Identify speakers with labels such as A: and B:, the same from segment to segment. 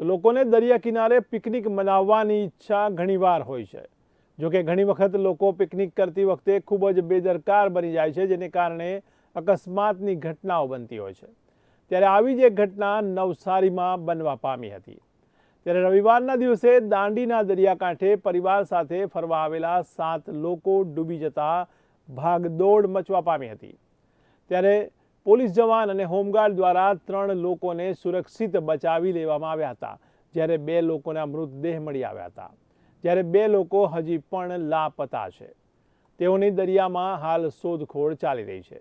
A: તો લોકોને દરિયા કિનારે પિકનિક મનાવવાની ઈચ્છા ઘણીવાર હોય છે. જો કે ઘણી વખત લોકો પિકનિક કરતી વખતે ખૂબ જ બેદરકાર બની જાય છે, જેને કારણે અકસ્માતની ઘટનાઓ બનતી હોય છે. ત્યારે આવી જ એક ઘટના નવસારીમાં બનવા પામી હતી. ત્યારે રવિવારના દિવસે દાંડીના દરિયાકાંઠે પરિવાર સાથે ફરવા આવેલા સાત લોકો ડૂબી જતા ભાગદોડ મચવા પામી હતી. ત્યારે પોલીસ જવાન અને હોમગાર્ડ દ્વારા ત્રણ લોકોને સુરક્ષિત બચાવી લેવામાં આવ્યા હતા, જ્યારે બે લોકોના મૃતદેહ મળી આવ્યા હતા. જ્યારે બે લોકો હજી પણ લાપતા છે. તેઓની દરિયામાં હાલ શોધખોળ ચાલી રહી છે.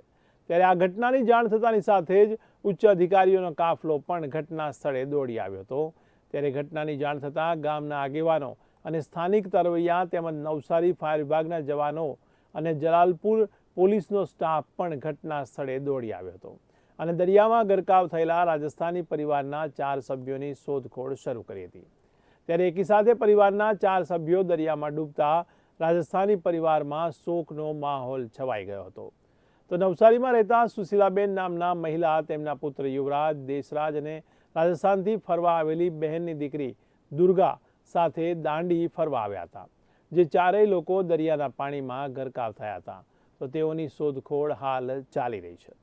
A: ત્યારે આ ઘટનાની જાણ થતાની સાથે જ ઉચ્ચ અધિકારીઓનો કાફલો પણ ઘટના સ્થળે દોડી આવ્યો હતો. ત્યારે ઘટનાની જાણ થતાં ગામના આગેવાનો અને સ્થાનિક તરવૈયા તેમજ નવસારી ફાયર વિભાગના જવાનો અને જલાલપુર પોલીસનો સ્ટાફ પણ ઘટના સ્થળે દોડી આવ્યો હતો. અને દરિયામાં ગરકાવ થયેલા રાજસ્થાની પરિવારના ચાર સભ્યોની શોધખોળ શરૂ કરી હતી. ત્યારે એકી સાથે પરિવારના ચાર સભ્યો દરિયામાં ડૂબતા રાજસ્થાની પરિવારમાં શોકનો માહોલ છવાઈ ગયો હતો. તો નવસારીમાં રહેતા સુશીલાબેન નામના મહિલા, તેમના પુત્ર યુવરાજ, દેશરાજ અને રાજસ્થાનથી ફરવા આવેલી બહેનની દીકરી દુર્ગા સાથે દાંડી ફરવા આવ્યા હતા, જે ચારેય લોકો દરિયાના પાણીમાં ગરકાવ થયા હતા. તો તેઓની શોધખોળ હાલ ચાલી રહી છે.